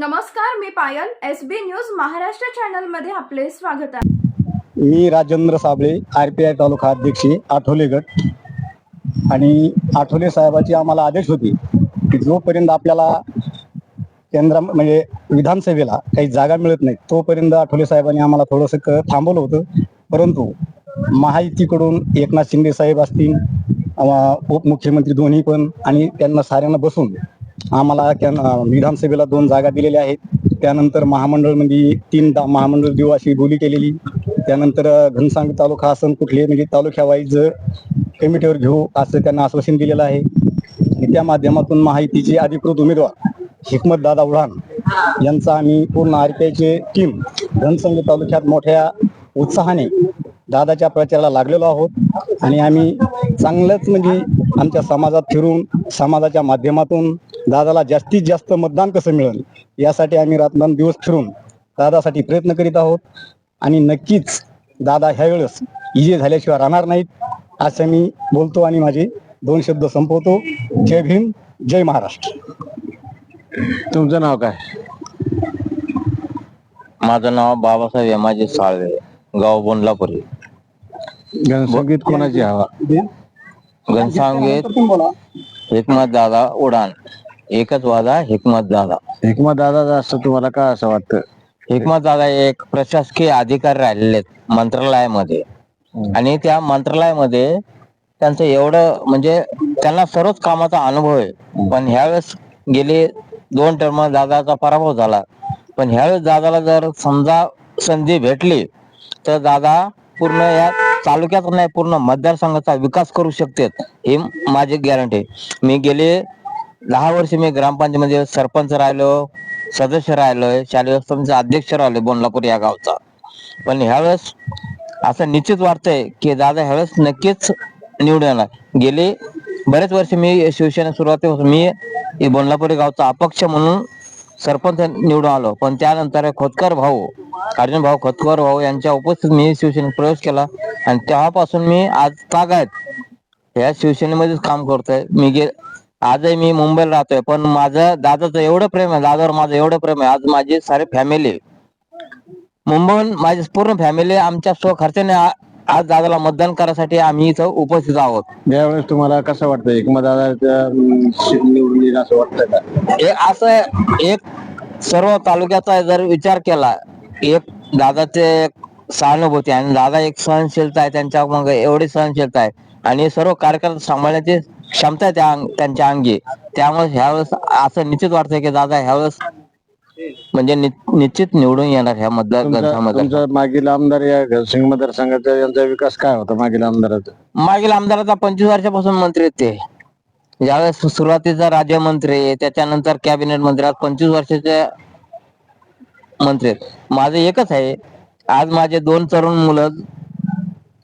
नमस्कार मी Payal S B news Maharashtra चॅनलमध्ये आपले स्वागत आहे. मी Rajendra Sable R P I तालुका अध्यक्ष आठवले गट. आणि आठवले साहेबाची आम्हाला आदेश होती की जोपर्यंत आपल्याला केंद्र म्हणजे विधानसभेला काही जागा मिळत नाही तोपर्यंत आठवले साहेबांनी आम्हाला थोडंसं थांबवलं होतं. परंतु महायुतीकडून एकनाथ शिंदे साहेब असतील उपमुख्यमंत्री दोन्ही पण आणि त्यांना साऱ्यांना बसून आम्हाला विधानसभेला दोन जागा दिलेल्या आहेत. त्यानंतर महामंडळमध्ये तीन महामंडळ देऊ अशी बोली केलेली. त्यानंतर घनसांग तालुका असन कुठले म्हणजे तालुक्या वाईज कमिटीवर घेऊ असं त्यांना आश्वासन दिलेलं आहे. त्या माध्यमातून माहितीचे अधिकृत उमेदवार हिकमत दादा उडान यांचा आम्ही पूर्ण आरपीआयचे टीम घनसंग तालुक्यात मोठ्या उत्साहाने दादाच्या प्रचाराला लागलेलो आहोत. आणि आम्ही चांगलंच म्हणजे आमच्या समाजात फिरून समाजाच्या माध्यमातून दादाला जास्तीत जास्त मतदान कसं मिळेल? यासाठी आम्ही रात्रंदिवस दिवस फिरून दादासाठी प्रयत्न करीत आहोत. आणि नक्कीच दादा ह्या वेळेस इजे झाल्याशिवाय राहणार नाहीत असं मी बोलतो आणि माझे दोन शब्द संपवतो. जय भीम जय महाराष्ट्र. तुमचं नाव काय? माझं नाव बाबासाहेब यमाजी साळवे गाव बोंडलापुरी. कोणाची हवा? घनसांगीत हिकमत दादा उडान. एकच वादा हिकमत दादा. हिकमत दादा असं तुम्हाला का असं वाटतं? हिकमत दादा एक प्रशासकीय अधिकारी राहिलेले आहेत मंत्रालयामध्ये. आणि त्या मंत्रालयामध्ये त्यांचं एवढं म्हणजे त्यांना सर्वच कामाचा अनुभव आहे. पण ह्यावेळेस गेले दोन टर्म दादाचा पराभव झाला. पण ह्यावेळेस दादाला जर समजा संधी भेटली तर दादा पूर्ण या तालुक्यात नाही पूर्ण मतदारसंघाचा विकास करू शकतात ही माझी गॅरंटी मी गेले दहा वर्ष मी ग्रामपंचायतीमध्ये सरपंच राहिलो सदस्य राहिलोय शालेय समितीचा अध्यक्ष राहिलोय बोनलापूर या गावचा. पण ह्यावेळेस असं निश्चित वाटतंय की दादा ह्यावेळेस नक्कीच निवडून येणार. गेले बरेच वर्ष मी शिवसेना सुरुवातीपासून मी बोनलापुरी गावचा अपक्ष म्हणून सरपंच निवडून आलो. पण त्यानंतर खोतकर भाऊ अर्जुन भाऊ खोतकर भाऊ यांच्या उपस्थित मी शिवसेनेत प्रवेश केला. आणि तेव्हापासून मी आज तागायत या शिवसेनेमध्येच काम करतोय. मी गे आजही मी मुंबईला राहतोय पण माझं दादाचं एवढं प्रेम आहे दादावर माझं एवढं प्रेम आहे आज माझी सारी फॅमिली मुंबईहून माझी पूर्ण फॅमिली आमच्या स्व खर्चाने आ- आज दादाला मतदान करायसाठी आम्ही इथं उपस्थित आहोत. यावेळेस तुम्हाला कसं वाटतं येईल असं वाटतं का? हे असं एक सर्व तालुक्याचा जर विचार केला एक दादाचे एक सहानुभूती आणि दादा एक सहनशीलता आहे त्यांच्या मग एवढी सहनशीलता आहे. आणि सर्व कार्यकर्ते सांभाळण्याची क्षमता आहे त्या त्यांच्या अंगी. त्यामुळे ह्यावेळेस असं निश्चित वाटतंय की दादा ह्यावेळेस म्हणजे निश्चित निवडून येणार ह्या मतदार मागील आमदार या घनसिंग मतदारसंघाचा यांचा विकास काय होता मागील आमदाराचा? मागील आमदाराचा पंचवीस वर्षापासून मंत्री आहेत ते ज्यावेळेस सुरुवातीचा राज्यमंत्री त्याच्यानंतर कॅबिनेट मंत्री आज पंचवीस वर्षाचे मंत्री आहेत. माझं एकच आहे आज माझे दोन तरुण मुलं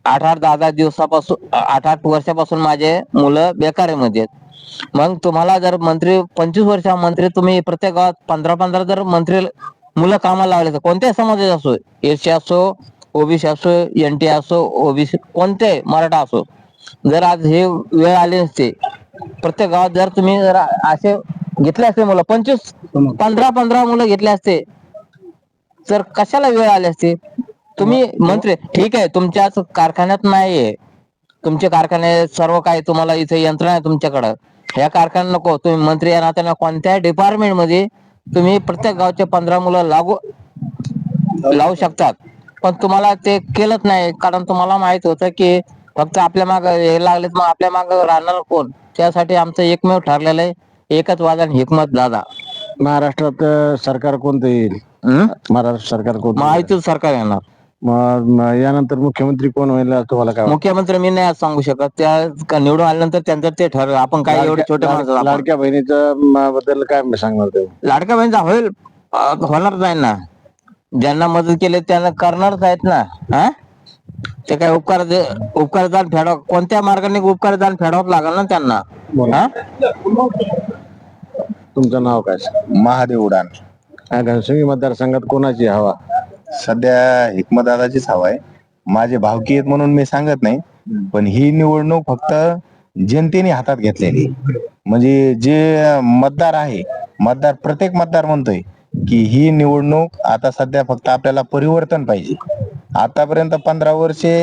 आठ आठ दहा दहा दिवसापासून आठ आठ वर्षापासून माझे मुलं बेकारीमध्ये आहेत. मग तुम्हाला जर मंत्री पंचवीस वर्ष मंत्री तुम्ही प्रत्येक गावात पंधरा पंधरा जर मंत्री मुलं कामाला लावले तर कोणत्याही समाजाचे असो एससी असो ओबीसी असो एन टी असो ओबीसी कोणते मराठा असो जर आज हे वेळ आली नसते प्रत्येक गावात जर तुम्ही जर असे घेतले असते मुलं पंचवीस पंधरा पंधरा मुलं घेतले असते तर कशाला वेळ आली असते? तुम्ही मंत्री ठीक आहे तुमच्याच कारखान्यात नाहीये. तुमचे कारखाने सर्व काही तुम्हाला इथे यंत्रणा आहे तुमच्याकडं. ह्या कारखान्यात नको तुम्ही मंत्री या नात्यानं कोणत्याही डिपार्टमेंटमध्ये तुम्ही प्रत्येक गावचे पंधरा मुलं लागू लावू शकतात. पण तुम्हाला ते केलंच नाही कारण तुम्हाला माहीत होतं की फक्त आपल्या माग हे लागलेत मग आपल्या माग राहणार कोण? त्यासाठी आमचं एकमेव ठरलेलं आहे एकच वादन हिकमत दादा. महाराष्ट्रात सरकार कोणतं येईल? महाराष्ट्र सरकार कोणतं येईल? महायुतीचं सरकार येणार. मग यानंतर मुख्यमंत्री कोण होईल तुम्हाला काय वाटतं? मुख्यमंत्री मी नाही आज सांगू शकत. त्या क- निवडून आल्यानंतर त्यांचं ते ठरलं. आपण काय एवढे लाडक्या- छोटे आपण. लाडक्या बहिणीचं म, बद्दल काय सांगणार ते? लाडका बहिणीचा होईल. अं, होणारच आहे ना. ज्यांना मदत केली त्यांना करणारच आहेत ना. हा? ते काय उपकार उपकार दान फेडाव. कोणत्या मार्गाने उपकार दान फेडावं लागेल ना त्यांना. हा? तुमचं नाव काय? महादेव उडान. घनसिंगी मतदारसंघात कोणाची हवा? सध्या हिकमतदादाचीच हवा आहे. माझे भावकी आहेत म्हणून मी सांगत नाही पण ही निवडणूक फक्त जनतेने हातात घेतलेली. म्हणजे जे मतदार आहे मतदार प्रत्येक मतदार म्हणतोय की ही निवडणूक आता सध्या फक्त आपल्याला परिवर्तन पाहिजे. आतापर्यंत पंधरा वर्षे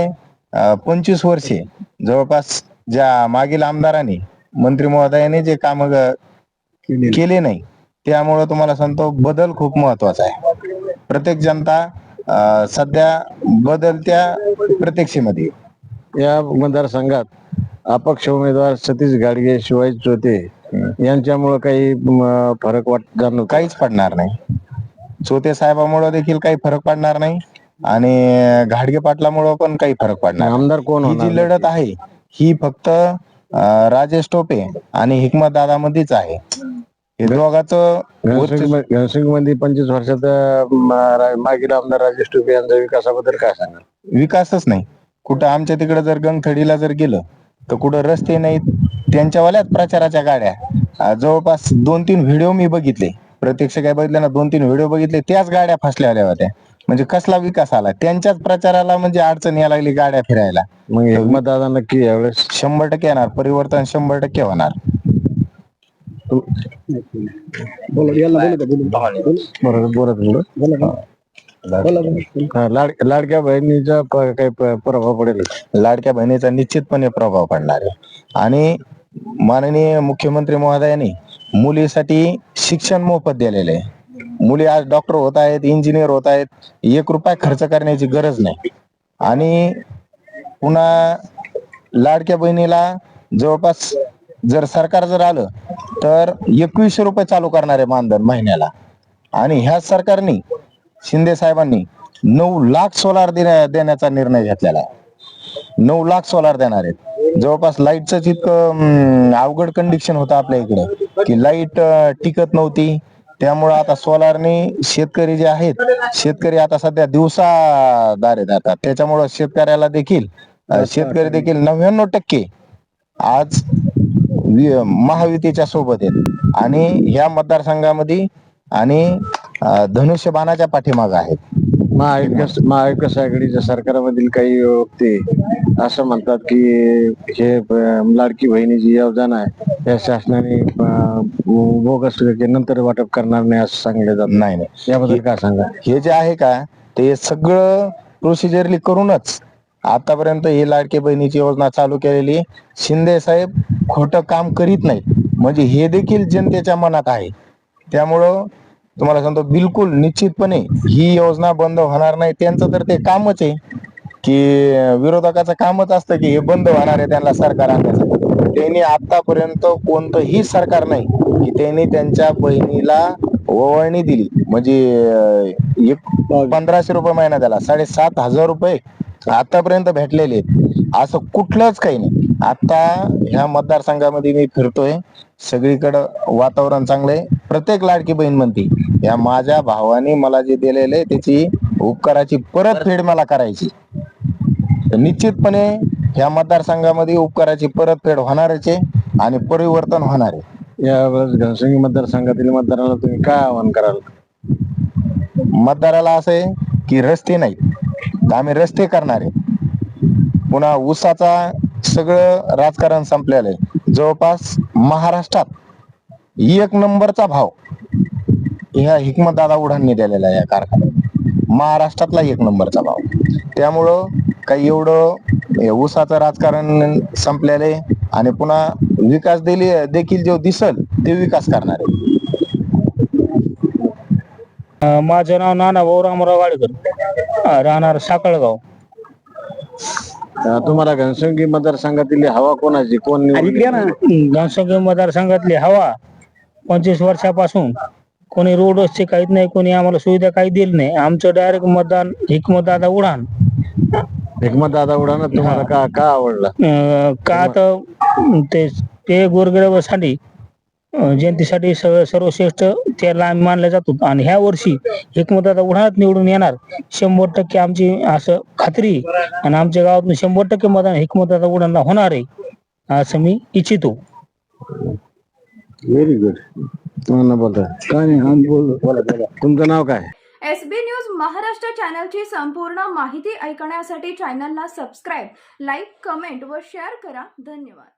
पंचवीस वर्षे जवळपास ज्या मागील आमदारांनी मंत्री महोदयाने जे काम केले नाही त्यामुळं तुम्हाला सांगतो बदल खूप महत्त्वाचा आहे. प्रत्येक जनता सध्या बदलत्या प्रत्यक्षेमध्ये. या मतदारसंघात अपक्ष उमेदवार सतीश गाडगे शिवाजी चोते यांच्यामुळे काही म, फरक वाट जाणवत. काहीच पडणार नाही. चोते साहेबामुळं देखील काही फरक पडणार नाही आणि घाडगे पाटलामुळं पण काही फरक पडणार नाही. आमदार कोण ही जी लढत आहे ही फक्त अं, राजेश टोपे आणि हिकमत दादा मध्येच आहे. घनसिंग घनसिंगमध्ये पंचवीस रा- मागील आमदार राजेश टोपे यांच्या विकासाबद्दल काय सांगाल? विकासच नाही. कुठं आमच्या तिकडे जर गंगथडीला जर गेलं तर कुठं रस्ते नाहीत. त्यांच्यावाल्याच प्रचाराच्या गाड्या. जवळपास दोन तीन व्हिडिओ मी बघितले. प्रत्यक्ष काय बघितले ना दोन तीन व्हिडिओ बघितले त्याच गाड्या फसल्यावाल्या होत्या. म्हणजे कसला विकास आला? त्यांच्याच प्रचाराला म्हणजे अडचण यायला लागली गाड्या फिरायला. मग दादा नक्की यावेळेस? शंभर टक्के येणार. परिवर्तन शंभर टक्के होणार. लाडक्या बहिणीचा काही प्रभाव पडेल. लाडक्या बहिणीचा निश्चितपणे प्रभाव पडणार आहे. आणि माननीय मुख्यमंत्री महोदयांनी मुलीसाठी शिक्षण मोफत दिलेले आहे. मुली आज डॉक्टर होत आहेत इंजिनियर होत आहेत. एक रुपया खर्च करण्याची गरज नाही. आणि पुन्हा लाडक्या बहिणीला जवळपास जर सरकार जर आलं तर एकवीसशे रुपये चालू करणार आहे मानधन महिन्याला. आणि ह्या सरकारने शिंदे साहेबांनी नऊ लाख सोलार देण्या देण्याचा निर्णय घेतलेला आहे. नऊ लाख सोलार देणार आहेत. जवळपास लाईटच इतकं अवघड कंडिशन होतं आपल्या इकडं की लाइट टिकत नव्हती. त्यामुळं आता सोलारने शेतकरी जे आहेत शेतकरी आता सध्या दिवसा दारे जातात त्याच्यामुळं शेतकऱ्याला देखील शेतकरी देखील नव्याण्णव टक्के आज महायुतीच्या सोबत आहेत. आणि ह्या मतदारसंघामध्ये आणि धनुष्यबाणाच्या पाठीमाग आहेत. महाविकास महाविकास आघाडीच्या सरकारमधील काही व्यक्ती असं म्हणतात की हे लाडकी बहिणीची योजना आहे. या शासनाने बोगस नंतर वाटप करणार नाही असं सांगले जात. नाही नाही. याबद्दल काय सांगा? हे जे आहे का ते सगळं प्रोसिजरली करूनच आतापर्यंत ही लाडकी बहिणीची योजना चालू केलेली शिंदे साहेब खोटं काम करीत नाही म्हणजे हे देखील जनतेच्या मनात आहे. त्यामुळं तुम्हाला सांगतो बिलकुल निश्चितपणे ही योजना बंद होणार नाही. त्यांचं तर ते कामच आहे. की विरोधकाचं कामच असतं की हे बंद होणार आहे त्यांना सरकार आणण्याचं. त्यांनी आतापर्यंत कोणतंही सरकार नाही की त्यांनी त्यांच्या बहिणीला ओवाळणी दिली. म्हणजे एक पंधराशे रुपये महिना त्याला साडेसात हजार रुपये आतापर्यंत भेटलेले असं कुठलंच काही नाही. आता ह्या मतदारसंघामध्ये मी फिरतोय. सगळीकडं वातावरण चांगलं आहे. प्रत्येक लाडकी बहीण म्हणती या माझ्या भावाने मला जे दिलेलं आहे त्याची उपकाराची परतफेड मला करायची. तर निश्चितपणे ह्या मतदारसंघामध्ये उपकाराची परतफेड होणारच आहे आणि परिवर्तन होणार आहे. यावेळेस घनसंगी मतदारसंघातील मतदाराला तुम्ही काय आवाहन कराल? मतदाराला असं आहे की रस्ते नाही तर आम्ही रस्ते करणार. आहे पुन्हा ऊसाचा सगळं राजकारण संपलेलं आहे. जवळपास महाराष्ट्रात एक नंबरचा भाव ह्या हिकमत दादा उडांनी दिलेला आहे या कारखान्यात. महाराष्ट्रातला एक नंबरचा भाव. त्यामुळं काही एवढं ऊसाचं राजकारण संपलेलं आहे आणि पुन्हा विकास दिली देखील जो दिसल ते विकास करणार आहे. अ, माझं नाव नाना भाऊ रामराव वाडेकर. अ, राहणार साकळगाव. अं, तुम्हाला घनसंगी मतदारसंघातील हवा कोणाची? कोण निवडून घनसंख्य मतदारसंघातली हवा पंचवीस वर्षापासून. कोणी रोड रस्ते काहीच नाही कोणी आम्हाला सुविधा काही दिली नाही. आमचं डायरेक्ट मतदान हिकमत दादा उडान. हिकमत दादा उडाना तुम्हाला का का आवडला? अ, का तर ते ते गोरगरिबासाठी जनतेसाठी सर्वश्रेष्ठ त्याला आम्ही मानले जातो. आणि ह्या वर्षी दादा उडाणात निवडून येणार शंभर टक्के आमची असं खात्री आहे. आणि आमच्या गावातून शंभर टक्के मतदान हिकमत दादा उडाणला होणार आहे असं मी इच्छितो. व्हेरी गुड तुम्हाला बोलता. काय नाही बोल बोला बोला. तुमचं नाव काय? एस बी न्यूज महाराष्ट्र चॅनलची संपूर्ण माहिती ऐकण्यासाठी चॅनलला सबस्क्राईब लाईक कमेंट व शेअर करा. धन्यवाद.